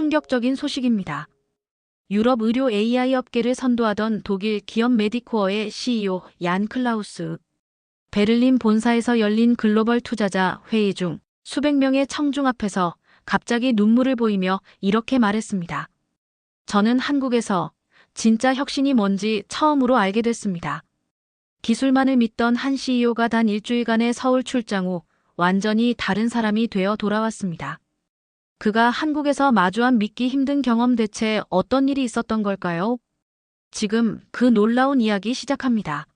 충격적인 소식입니다. 유럽 의료 AI 업계를 선도하던 독일 기업 메디코어의 CEO 얀 클라우스. 베를린 본사에서 열린 글로벌 투자자 회의 중 수백 명의 청중 앞에서 갑자기 눈물을 보이며 이렇게 말했습니다. 저는 한국에서 진짜 혁신이 뭔지 처음으로 알게 됐습니다. 기술만을 믿던 한 CEO가 단 일주일간의 서울 출장 후 완전히 다른 사람이 되어 돌아왔습니다. 그가 한국에서 마주한 믿기 힘든 경험 대체 어떤 일이 있었던 걸까요? 지금 그 놀라운 이야기 시작합니다.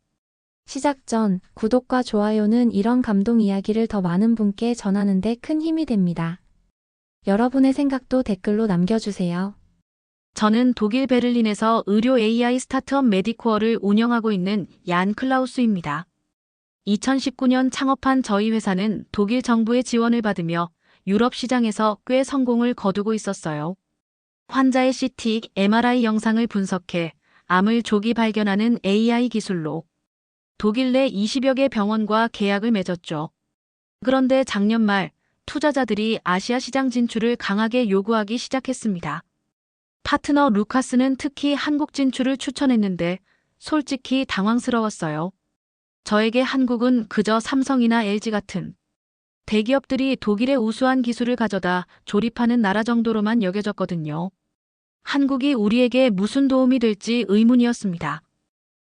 시작 전 구독과 좋아요는 이런 감동 이야기를 더 많은 분께 전하는 데 큰 힘이 됩니다. 여러분의 생각도 댓글로 남겨주세요. 저는 독일 베를린에서 의료 AI 스타트업 메디코어를 운영하고 있는 얀 클라우스입니다. 2019년 창업한 저희 회사는 독일 정부의 지원을 받으며 유럽 시장에서 꽤 성공을 거두고 있었어요. 환자의 CT, MRI 영상을 분석해 암을 조기 발견하는 AI 기술로 독일 내 20여 개 병원과 계약을 맺었죠. 그런데 작년 말 투자자들이 아시아 시장 진출을 강하게 요구하기 시작했습니다. 파트너 루카스는 특히 한국 진출을 추천했는데 솔직히 당황스러웠어요. 저에게 한국은 그저 삼성이나 LG 같은 대기업들이 독일의 우수한 기술을 가져다 조립하는 나라 정도로만 여겨졌거든요. 한국이 우리에게 무슨 도움이 될지 의문이었습니다.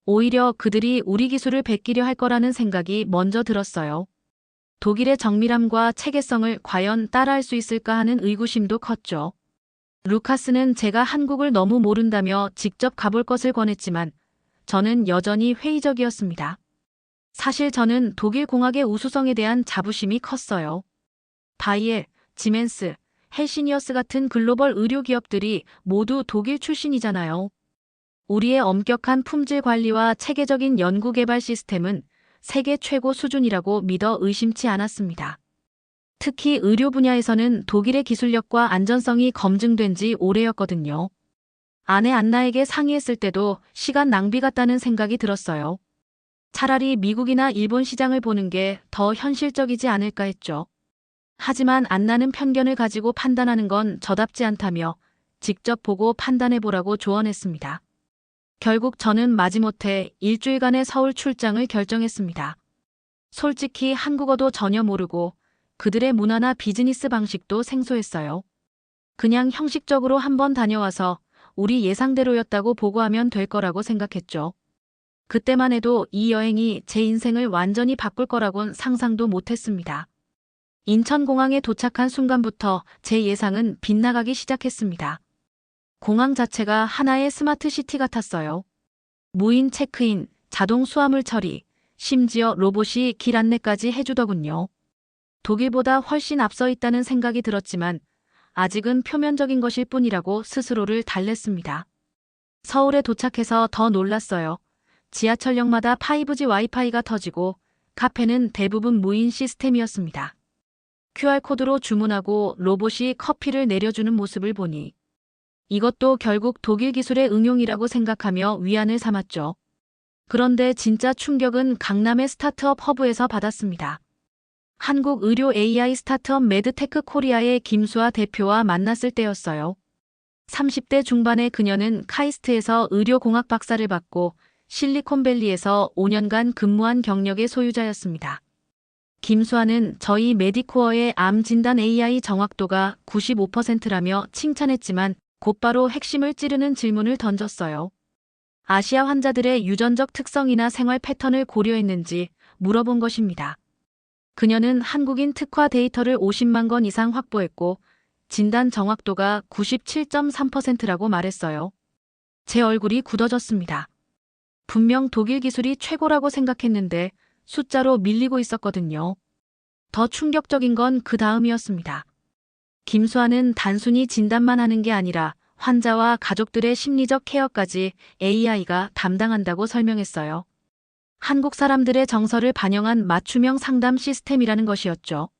오히려 그들이 우리 기술을 베끼려 할 거라는 생각이 먼저 들었어요. 독일의 정밀함과 체계성을 과연 따라할 수 있을까 하는 의구심도 컸죠. 루카스는 제가 한국을 너무 모른다며 직접 가볼 것을 권했지만 저는 여전히 회의적이었습니다. 사실 저는 독일 공학의 우수성에 대한 자부심이 컸어요. 바이엘, 지멘스, 헬시니어스 같은 글로벌 의료 기업들이 모두 독일 출신이잖아요. 우리의 엄격한 품질 관리와 체계적인 연구 개발 시스템은 세계 최고 수준이라고 믿어 의심치 않았습니다. 특히 의료 분야에서는 독일의 기술력과 안전성이 검증된 지 오래였거든요. 아내 안나에게 상의했을 때도 시간 낭비 같다는 생각이 들었어요. 차라리 미국이나 일본 시장을 보는 게 더 현실적이지 않을까 했죠. 하지만 안나는 편견을 가지고 판단하는 건 저답지 않다며 직접 보고 판단해보라고 조언했습니다. 결국 저는 마지못해 일주일간의 서울 출장을 결정했습니다. 솔직히 한국어도 전혀 모르고 그들의 문화나 비즈니스 방식도 생소했어요. 그냥 형식적으로 한번 다녀와서 우리 예상대로였다고 보고하면 될 거라고 생각했죠. 그때만 해도 이 여행이 제 인생을 완전히 바꿀 거라곤 상상도 못했습니다. 인천공항에 도착한 순간부터 제 예상은 빗나가기 시작했습니다. 공항 자체가 하나의 스마트 시티 같았어요. 무인 체크인, 자동 수화물 처리, 심지어 로봇이 길 안내까지 해주더군요. 독일보다 훨씬 앞서 있다는 생각이 들었지만 아직은 표면적인 것일 뿐이라고 스스로를 달랬습니다. 서울에 도착해서 더 놀랐어요. 지하철역마다 5G 와이파이가 터지고 카페는 대부분 무인 시스템이었습니다. QR코드로 주문하고 로봇이 커피를 내려주는 모습을 보니 이것도 결국 독일 기술의 응용이라고 생각하며 위안을 삼았죠. 그런데 진짜 충격은 강남의 스타트업 허브에서 받았습니다. 한국 의료 AI 스타트업 매드테크 코리아의 김수아 대표와 만났을 때였어요. 30대 중반의 그녀는 카이스트에서 의료공학 박사를 받고 실리콘밸리에서 5년간 근무한 경력의 소유자였습니다. 김수아는 저희 메디코어의 암 진단 AI 정확도가 95%라며 칭찬했지만 곧바로 핵심을 찌르는 질문을 던졌어요. 아시아 환자들의 유전적 특성이나 생활 패턴을 고려했는지 물어본 것입니다. 그녀는 한국인 특화 데이터를 50만 건 이상 확보했고 진단 정확도가 97.3%라고 말했어요. 제 얼굴이 굳어졌습니다. 분명 독일 기술이 최고라고 생각했는데 숫자로 밀리고 있었거든요. 더 충격적인 건 그 다음이었습니다. 김수아는 단순히 진단만 하는 게 아니라 환자와 가족들의 심리적 케어까지 AI가 담당한다고 설명했어요. 한국 사람들의 정서를 반영한 맞춤형 상담 시스템이라는 것이었죠.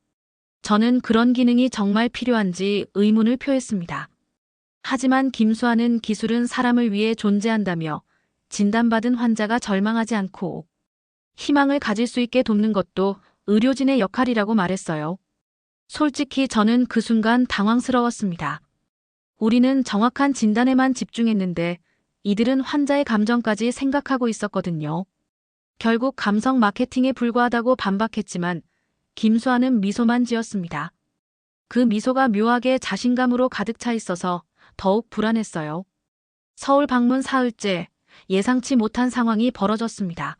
저는 그런 기능이 정말 필요한지 의문을 표했습니다. 하지만 김수아는 기술은 사람을 위해 존재한다며 진단받은 환자가 절망하지 않고 희망을 가질 수 있게 돕는 것도 의료진의 역할이라고 말했어요. 솔직히 저는 그 순간 당황스러웠습니다. 우리는 정확한 진단에만 집중했는데 이들은 환자의 감정까지 생각하고 있었거든요. 결국 감성 마케팅에 불과하다고 반박했지만 김수아는 미소만 지었습니다. 그 미소가 묘하게 자신감으로 가득 차 있어서 더욱 불안했어요. 서울 방문 사흘째 예상치 못한 상황이 벌어졌습니다.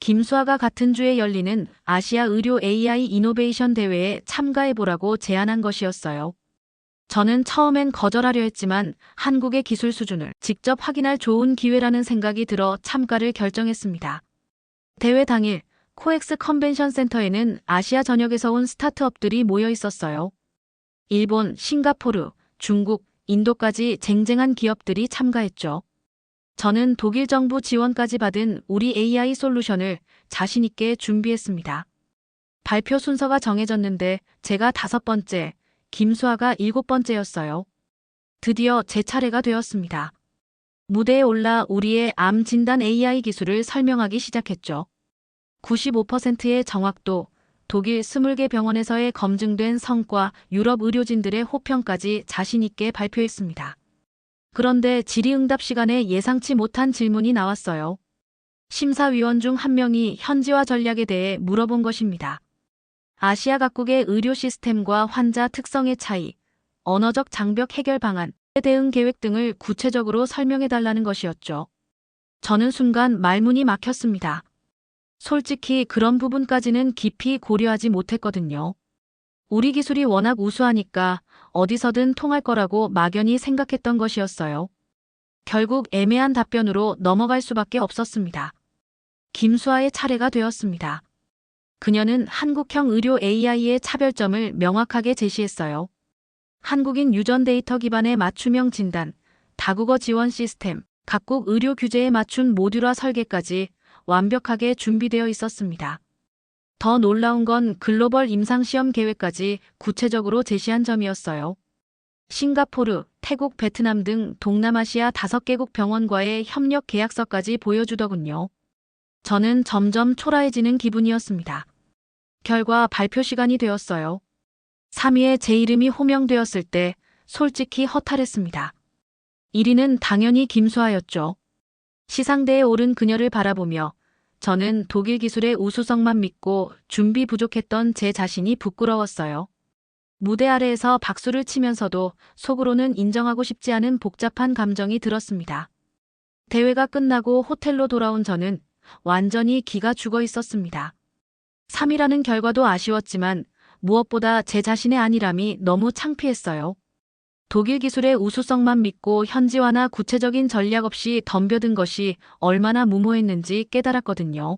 김수아가 같은 주에 열리는 아시아 의료 AI 이노베이션 대회에 참가해보라고 제안한 것이었어요. 저는 처음엔 거절하려 했지만 한국의 기술 수준을 직접 확인할 좋은 기회라는 생각이 들어 참가를 결정했습니다. 대회 당일 코엑스 컨벤션 센터에는 아시아 전역에서 온 스타트업들이 모여 있었어요. 일본, 싱가포르, 중국, 인도까지 쟁쟁한 기업들이 참가했죠. 저는 독일 정부 지원까지 받은 우리 AI 솔루션을 자신있게 준비했습니다. 발표 순서가 정해졌는데 제가 다섯 번째, 김수아가 일곱 번째였어요. 드디어 제 차례가 되었습니다. 무대에 올라 우리의 암 진단 AI 기술을 설명하기 시작했죠. 95%의 정확도, 독일 20개 병원에서의 검증된 성과, 유럽 의료진들의 호평까지 자신있게 발표했습니다. 그런데 질의응답 시간에 예상치 못한 질문이 나왔어요. 심사위원 중 한 명이 현지화 전략에 대해 물어본 것입니다. 아시아 각국의 의료 시스템과 환자 특성의 차이, 언어적 장벽 해결 방안, 대응 계획 등을 구체적으로 설명해 달라는 것이었죠. 저는 순간 말문이 막혔습니다. 솔직히 그런 부분까지는 깊이 고려하지 못했거든요. 우리 기술이 워낙 우수하니까 어디서든 통할 거라고 막연히 생각했던 것이었어요. 결국 애매한 답변으로 넘어갈 수밖에 없었습니다. 김수아의 차례가 되었습니다. 그녀는 한국형 의료 AI의 차별점을 명확하게 제시했어요. 한국인 유전 데이터 기반의 맞춤형 진단, 다국어 지원 시스템, 각국 의료 규제에 맞춘 모듈화 설계까지 완벽하게 준비되어 있었습니다. 더 놀라운 건 글로벌 임상시험 계획까지 구체적으로 제시한 점이었어요. 싱가포르, 태국, 베트남 등 동남아시아 5개국 병원과의 협력 계약서까지 보여주더군요. 저는 점점 초라해지는 기분이었습니다. 결과 발표 시간이 되었어요. 3위에 제 이름이 호명되었을 때 솔직히 허탈했습니다. 1위는 당연히 김수아였죠. 시상대에 오른 그녀를 바라보며 저는 독일 기술의 우수성만 믿고 준비 부족했던 제 자신이 부끄러웠어요. 무대 아래에서 박수를 치면서도 속으로는 인정하고 싶지 않은 복잡한 감정이 들었습니다. 대회가 끝나고 호텔로 돌아온 저는 완전히 기가 죽어 있었습니다. 3위라는 결과도 아쉬웠지만 무엇보다 제 자신의 안일함이 너무 창피했어요. 독일 기술의 우수성만 믿고 현지화나 구체적인 전략 없이 덤벼든 것이 얼마나 무모했는지 깨달았거든요.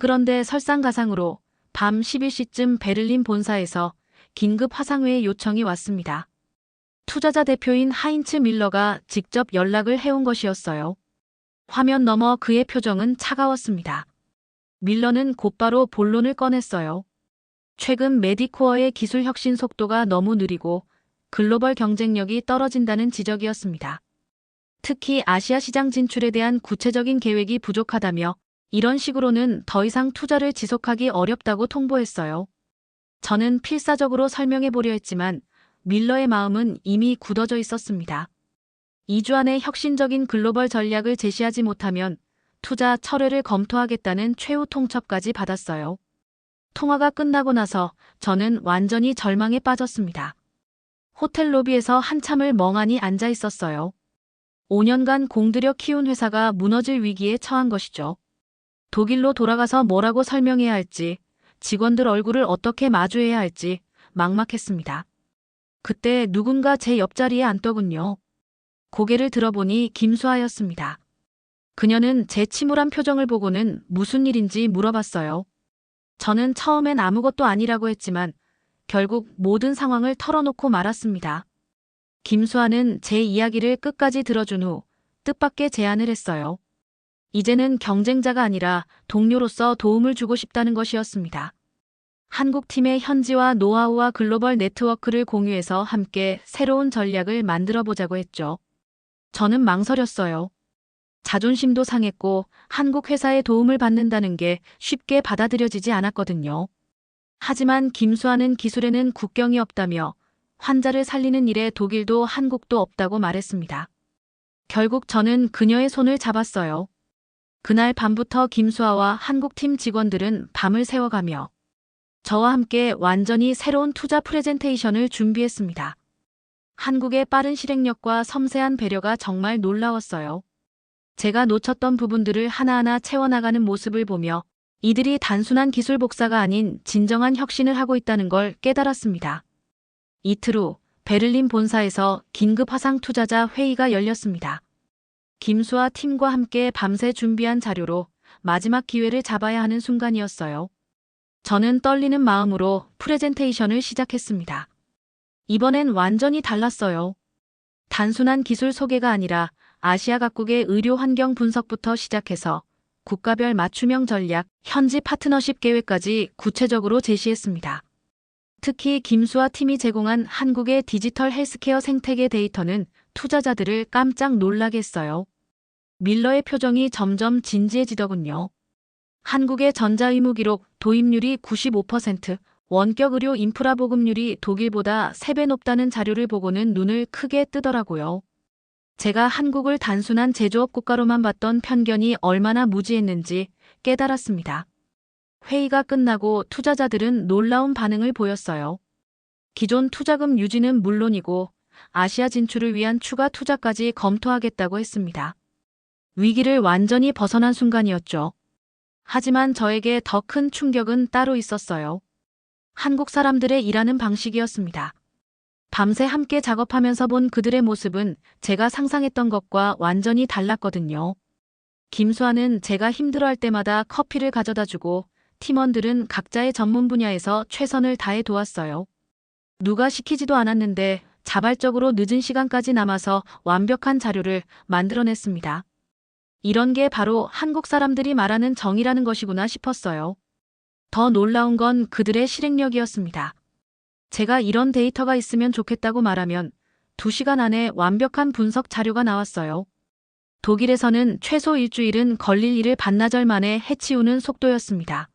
그런데 설상가상으로 밤 11시쯤 베를린 본사에서 긴급 화상회의 요청이 왔습니다. 투자자 대표인 하인츠 밀러가 직접 연락을 해온 것이었어요. 화면 너머 그의 표정은 차가웠습니다. 밀러는 곧바로 본론을 꺼냈어요. 최근 메디코어의 기술 혁신 속도가 너무 느리고 글로벌 경쟁력이 떨어진다는 지적이었습니다. 특히 아시아 시장 진출에 대한 구체적인 계획이 부족하다며 이런 식으로는 더 이상 투자를 지속하기 어렵다고 통보했어요. 저는 필사적으로 설명해 보려 했지만 밀러의 마음은 이미 굳어져 있었습니다. 2주 안에 혁신적인 글로벌 전략을 제시하지 못하면 투자 철회를 검토하겠다는 최후 통첩까지 받았어요. 통화가 끝나고 나서 저는 완전히 절망에 빠졌습니다. 호텔 로비에서 한참을 멍하니 앉아 있었어요. 5년간 공들여 키운 회사가 무너질 위기에 처한 것이죠. 독일로 돌아가서 뭐라고 설명해야 할지, 직원들 얼굴을 어떻게 마주해야 할지 막막했습니다. 그때 누군가 제 옆자리에 앉더군요. 고개를 들어보니 김수아였습니다. 그녀는 제 침울한 표정을 보고는 무슨 일인지 물어봤어요. 저는 처음엔 아무것도 아니라고 했지만 결국 모든 상황을 털어놓고 말았습니다. 김수아는 제 이야기를 끝까지 들어준 후 뜻밖의 제안을 했어요. 이제는 경쟁자가 아니라 동료로서 도움을 주고 싶다는 것이었습니다. 한국 팀의 현지와 노하우와 글로벌 네트워크를 공유해서 함께 새로운 전략을 만들어 보자고 했죠. 저는 망설였어요. 자존심도 상했고 한국 회사의 도움을 받는다는 게 쉽게 받아들여지지 않았거든요. 하지만 김수아는 기술에는 국경이 없다며 환자를 살리는 일에 독일도 한국도 없다고 말했습니다. 결국 저는 그녀의 손을 잡았어요. 그날 밤부터 김수아와 한국팀 직원들은 밤을 새워가며 저와 함께 완전히 새로운 투자 프레젠테이션을 준비했습니다. 한국의 빠른 실행력과 섬세한 배려가 정말 놀라웠어요. 제가 놓쳤던 부분들을 하나하나 채워나가는 모습을 보며 이들이 단순한 기술 복사가 아닌 진정한 혁신을 하고 있다는 걸 깨달았습니다. 이틀 후 베를린 본사에서 긴급 화상 투자자 회의가 열렸습니다. 김수아 팀과 함께 밤새 준비한 자료로 마지막 기회를 잡아야 하는 순간이었어요. 저는 떨리는 마음으로 프레젠테이션을 시작했습니다. 이번엔 완전히 달랐어요. 단순한 기술 소개가 아니라 아시아 각국의 의료 환경 분석부터 시작해서 국가별 맞춤형 전략, 현지 파트너십 계획까지 구체적으로 제시했습니다. 특히 김수아 팀이 제공한 한국의 디지털 헬스케어 생태계 데이터는 투자자들을 깜짝 놀라게 했어요. 밀러의 표정이 점점 진지해지더군요. 한국의 전자의무 기록 도입률이 95%, 원격 의료 인프라 보급률이 독일보다 3배 높다는 자료를 보고는 눈을 크게 뜨더라고요. 제가 한국을 단순한 제조업 국가로만 봤던 편견이 얼마나 무지했는지 깨달았습니다. 회의가 끝나고 투자자들은 놀라운 반응을 보였어요. 기존 투자금 유지는 물론이고 아시아 진출을 위한 추가 투자까지 검토하겠다고 했습니다. 위기를 완전히 벗어난 순간이었죠. 하지만 저에게 더 큰 충격은 따로 있었어요. 한국 사람들의 일하는 방식이었습니다. 밤새 함께 작업하면서 본 그들의 모습은 제가 상상했던 것과 완전히 달랐거든요. 김수아는 제가 힘들어할 때마다 커피를 가져다 주고 팀원들은 각자의 전문 분야에서 최선을 다해 도왔어요. 누가 시키지도 않았는데 자발적으로 늦은 시간까지 남아서 완벽한 자료를 만들어냈습니다. 이런 게 바로 한국 사람들이 말하는 정의라는 것이구나 싶었어요. 더 놀라운 건 그들의 실행력이었습니다. 제가 이런 데이터가 있으면 좋겠다고 말하면 2시간 안에 완벽한 분석 자료가 나왔어요. 독일에서는 최소 일주일은 걸릴 일을 반나절 만에 해치우는 속도였습니다.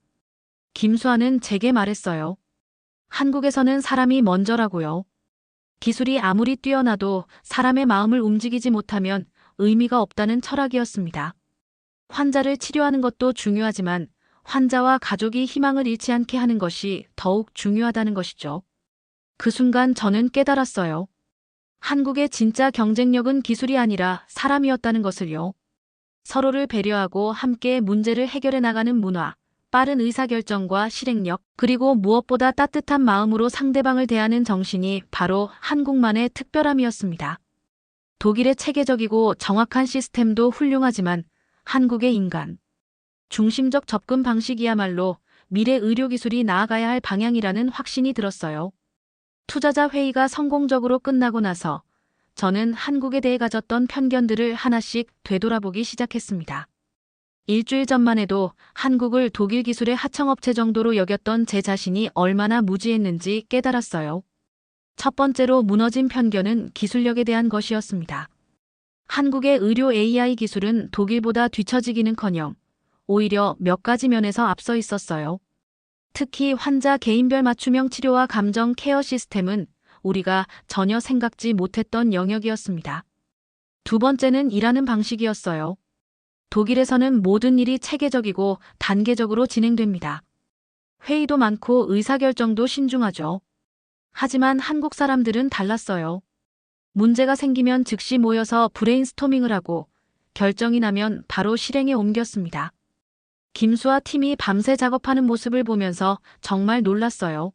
김수아는 제게 말했어요. 한국에서는 사람이 먼저라고요. 기술이 아무리 뛰어나도 사람의 마음을 움직이지 못하면 의미가 없다는 철학이었습니다. 환자를 치료하는 것도 중요하지만 환자와 가족이 희망을 잃지 않게 하는 것이 더욱 중요하다는 것이죠. 그 순간 저는 깨달았어요. 한국의 진짜 경쟁력은 기술이 아니라 사람이었다는 것을요. 서로를 배려하고 함께 문제를 해결해 나가는 문화, 빠른 의사결정과 실행력, 그리고 무엇보다 따뜻한 마음으로 상대방을 대하는 정신이 바로 한국만의 특별함이었습니다. 독일의 체계적이고 정확한 시스템도 훌륭하지만 한국의 인간, 중심적 접근 방식이야말로 미래 의료기술이 나아가야 할 방향이라는 확신이 들었어요. 투자자 회의가 성공적으로 끝나고 나서 저는 한국에 대해 가졌던 편견들을 하나씩 되돌아보기 시작했습니다. 일주일 전만 해도 한국을 독일 기술의 하청업체 정도로 여겼던 제 자신이 얼마나 무지했는지 깨달았어요. 첫 번째로 무너진 편견은 기술력에 대한 것이었습니다. 한국의 의료 AI 기술은 독일보다 뒤처지기는커녕 오히려 몇 가지 면에서 앞서 있었어요. 특히 환자 개인별 맞춤형 치료와 감정 케어 시스템은 우리가 전혀 생각지 못했던 영역이었습니다. 두 번째는 일하는 방식이었어요. 독일에서는 모든 일이 체계적이고 단계적으로 진행됩니다. 회의도 많고 의사결정도 신중하죠. 하지만 한국 사람들은 달랐어요. 문제가 생기면 즉시 모여서 브레인스토밍을 하고 결정이 나면 바로 실행에 옮겼습니다. 김수아 팀이 밤새 작업하는 모습을 보면서 정말 놀랐어요.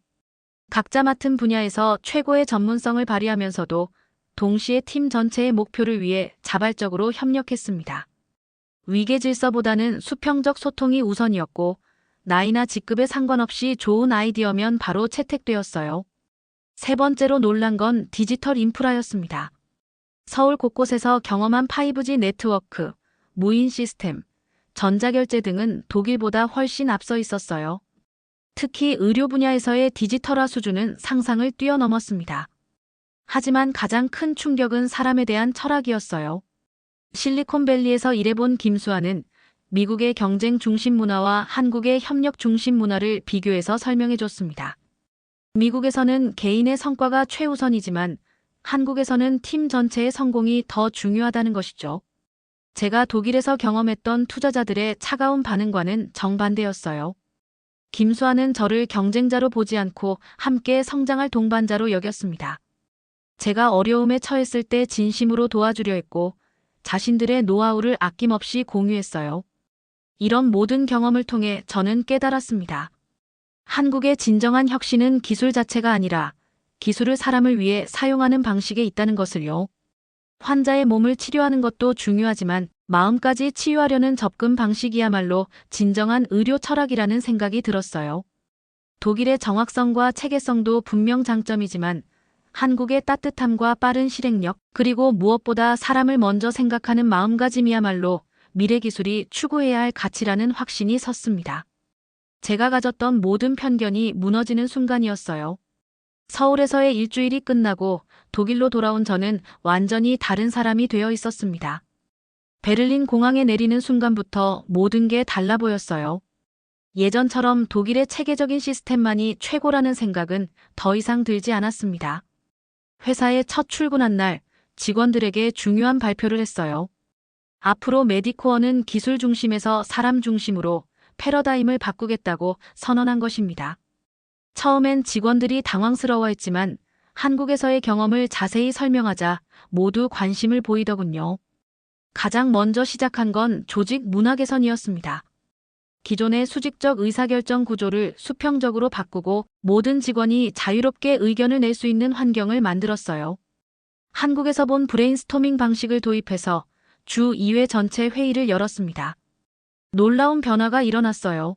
각자 맡은 분야에서 최고의 전문성을 발휘하면서도 동시에 팀 전체의 목표를 위해 자발적으로 협력했습니다. 위계 질서보다는 수평적 소통이 우선이었고 나이나 직급에 상관없이 좋은 아이디어면 바로 채택되었어요. 세 번째로 놀란 건 디지털 인프라였습니다. 서울 곳곳에서 경험한 5G 네트워크, 무인 시스템, 전자결제 등은 독일보다 훨씬 앞서 있었어요. 특히 의료 분야에서의 디지털화 수준은 상상을 뛰어넘었습니다. 하지만 가장 큰 충격은 사람에 대한 철학이었어요. 실리콘밸리에서 일해본 김수아는 미국의 경쟁 중심 문화와 한국의 협력 중심 문화를 비교해서 설명해 줬습니다. 미국에서는 개인의 성과가 최우선이지만 한국에서는 팀 전체의 성공이 더 중요하다는 것이죠. 제가 독일에서 경험했던 투자자들의 차가운 반응과는 정반대였어요. 김수아는 저를 경쟁자로 보지 않고 함께 성장할 동반자로 여겼습니다. 제가 어려움에 처했을 때 진심으로 도와주려 했고 자신들의 노하우를 아낌없이 공유했어요. 이런 모든 경험을 통해 저는 깨달았습니다. 한국의 진정한 혁신은 기술 자체가 아니라 기술을 사람을 위해 사용하는 방식에 있다는 것을요. 환자의 몸을 치료하는 것도 중요하지만 마음까지 치유하려는 접근 방식이야말로 진정한 의료 철학이라는 생각이 들었어요. 독일의 정확성과 체계성도 분명 장점이지만 한국의 따뜻함과 빠른 실행력, 그리고 무엇보다 사람을 먼저 생각하는 마음가짐이야말로 미래 기술이 추구해야 할 가치라는 확신이 섰습니다. 제가 가졌던 모든 편견이 무너지는 순간이었어요. 서울에서의 일주일이 끝나고 독일로 돌아온 저는 완전히 다른 사람이 되어 있었습니다. 베를린 공항에 내리는 순간부터 모든 게 달라 보였어요. 예전처럼 독일의 체계적인 시스템만이 최고라는 생각은 더 이상 들지 않았습니다. 회사에 첫 출근한 날 직원들에게 중요한 발표를 했어요. 앞으로 메디코어는 기술 중심에서 사람 중심으로 패러다임을 바꾸겠다고 선언한 것입니다. 처음엔 직원들이 당황스러워했지만 한국에서의 경험을 자세히 설명하자 모두 관심을 보이더군요. 가장 먼저 시작한 건 조직 문화 개선이었습니다. 기존의 수직적 의사결정 구조를 수평적으로 바꾸고 모든 직원이 자유롭게 의견을 낼 수 있는 환경을 만들었어요. 한국에서 본 브레인스토밍 방식을 도입해서 주 2회 전체 회의를 열었습니다. 놀라운 변화가 일어났어요.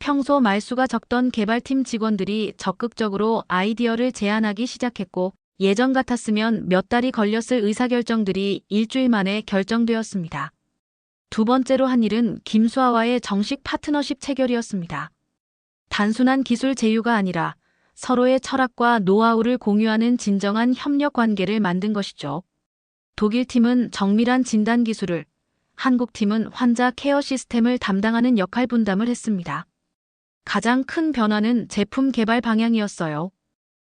평소 말수가 적던 개발팀 직원들이 적극적으로 아이디어를 제안하기 시작했고 예전 같았으면 몇 달이 걸렸을 의사결정들이 일주일 만에 결정되었습니다. 두 번째로 한 일은 김수아와의 정식 파트너십 체결이었습니다. 단순한 기술 제휴가 아니라 서로의 철학과 노하우를 공유하는 진정한 협력 관계를 만든 것이죠. 독일 팀은 정밀한 진단 기술을, 한국 팀은 환자 케어 시스템을 담당하는 역할 분담을 했습니다. 가장 큰 변화는 제품 개발 방향이었어요.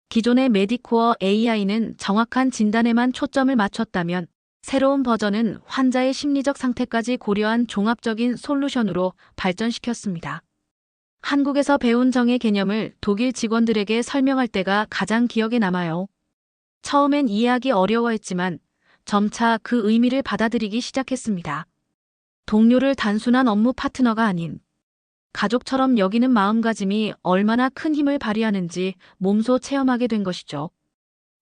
기존의 메디코어 AI는 정확한 진단에만 초점을 맞췄다면 새로운 버전은 환자의 심리적 상태까지 고려한 종합적인 솔루션으로 발전시켰습니다. 한국에서 배운 정의 개념을 독일 직원들에게 설명할 때가 가장 기억에 남아요. 처음엔 이해하기 어려워했지만 점차 그 의미를 받아들이기 시작했습니다. 동료를 단순한 업무 파트너가 아닌 가족처럼 여기는 마음가짐이 얼마나 큰 힘을 발휘하는지 몸소 체험하게 된 것이죠.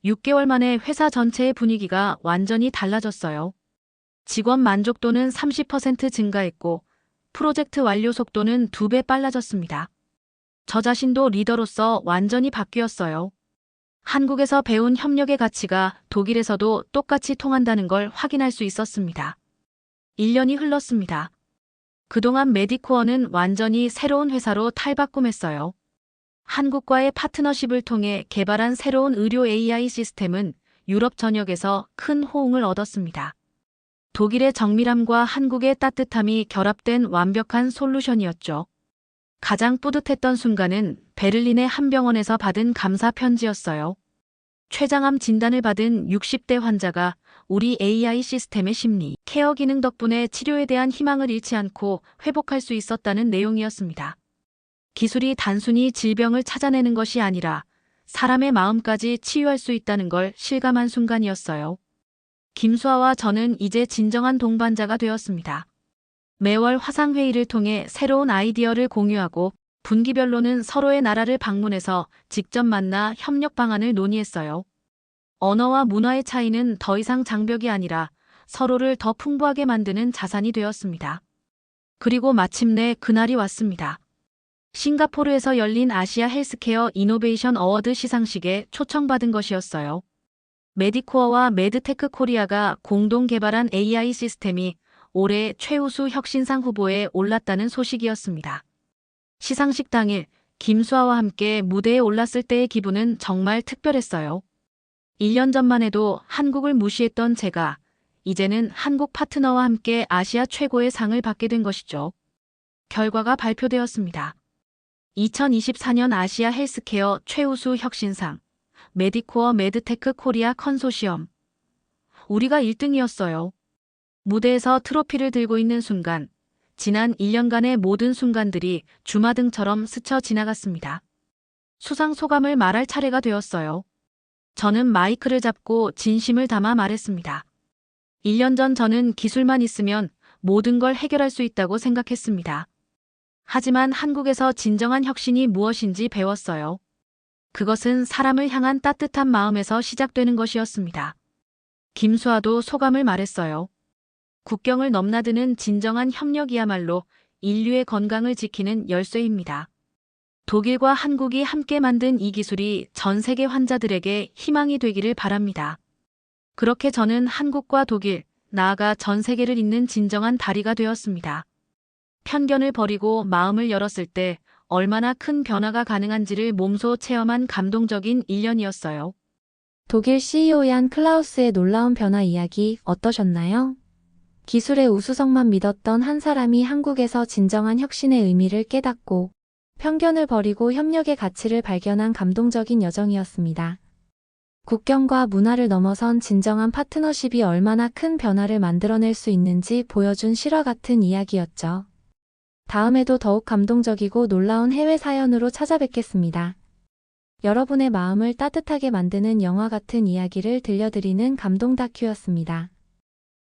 6개월 만에 회사 전체의 분위기가 완전히 달라졌어요. 직원 만족도는 30% 증가했고 프로젝트 완료 속도는 2배 빨라졌습니다. 저 자신도 리더로서 완전히 바뀌었어요. 한국에서 배운 협력의 가치가 독일에서도 똑같이 통한다는 걸 확인할 수 있었습니다. 1년이 흘렀습니다. 그동안 메디코어는 완전히 새로운 회사로 탈바꿈했어요. 한국과의 파트너십을 통해 개발한 새로운 의료 AI 시스템은 유럽 전역에서 큰 호응을 얻었습니다. 독일의 정밀함과 한국의 따뜻함이 결합된 완벽한 솔루션이었죠. 가장 뿌듯했던 순간은 베를린의 한 병원에서 받은 감사 편지였어요. 췌장암 진단을 받은 60대 환자가 우리 AI 시스템의 심리, 케어 기능 덕분에 치료에 대한 희망을 잃지 않고 회복할 수 있었다는 내용이었습니다. 기술이 단순히 질병을 찾아내는 것이 아니라 사람의 마음까지 치유할 수 있다는 걸 실감한 순간이었어요. 김수아와 저는 이제 진정한 동반자가 되었습니다. 매월 화상회의를 통해 새로운 아이디어를 공유하고 분기별로는 서로의 나라를 방문해서 직접 만나 협력 방안을 논의했어요. 언어와 문화의 차이는 더 이상 장벽이 아니라 서로를 더 풍부하게 만드는 자산이 되었습니다. 그리고 마침내 그날이 왔습니다. 싱가포르에서 열린 아시아 헬스케어 이노베이션 어워드 시상식에 초청받은 것이었어요. 메디코어와 메드테크 코리아가 공동 개발한 AI 시스템이 올해 최우수 혁신상 후보에 올랐다는 소식이었습니다. 시상식 당일 김수아와 함께 무대에 올랐을 때의 기분은 정말 특별했어요. 1년 전만 해도 한국을 무시했던 제가 이제는 한국 파트너와 함께 아시아 최고의 상을 받게 된 것이죠. 결과가 발표되었습니다. 2024년 아시아 헬스케어 최우수 혁신상, 메디코어 메드테크 코리아 컨소시엄. 우리가 1등이었어요. 무대에서 트로피를 들고 있는 순간, 지난 1년간의 모든 순간들이 주마등처럼 스쳐 지나갔습니다. 수상 소감을 말할 차례가 되었어요. 저는 마이크를 잡고 진심을 담아 말했습니다. 1년 전 저는 기술만 있으면 모든 걸 해결할 수 있다고 생각했습니다. 하지만 한국에서 진정한 혁신이 무엇인지 배웠어요. 그것은 사람을 향한 따뜻한 마음에서 시작되는 것이었습니다. 김수아도 소감을 말했어요. 국경을 넘나드는 진정한 협력이야말로 인류의 건강을 지키는 열쇠입니다. 독일과 한국이 함께 만든 이 기술이 전 세계 환자들에게 희망이 되기를 바랍니다. 그렇게 저는 한국과 독일, 나아가 전 세계를 잇는 진정한 다리가 되었습니다. 편견을 버리고 마음을 열었을 때 얼마나 큰 변화가 가능한지를 몸소 체험한 감동적인 1년이었어요. 독일 CEO 얀 클라우스의 놀라운 변화 이야기 어떠셨나요? 기술의 우수성만 믿었던 한 사람이 한국에서 진정한 혁신의 의미를 깨닫고 편견을 버리고 협력의 가치를 발견한 감동적인 여정이었습니다. 국경과 문화를 넘어선 진정한 파트너십이 얼마나 큰 변화를 만들어낼 수 있는지 보여준 실화 같은 이야기였죠. 다음에도 더욱 감동적이고 놀라운 해외 사연으로 찾아뵙겠습니다. 여러분의 마음을 따뜻하게 만드는 영화 같은 이야기를 들려드리는 감동 다큐였습니다.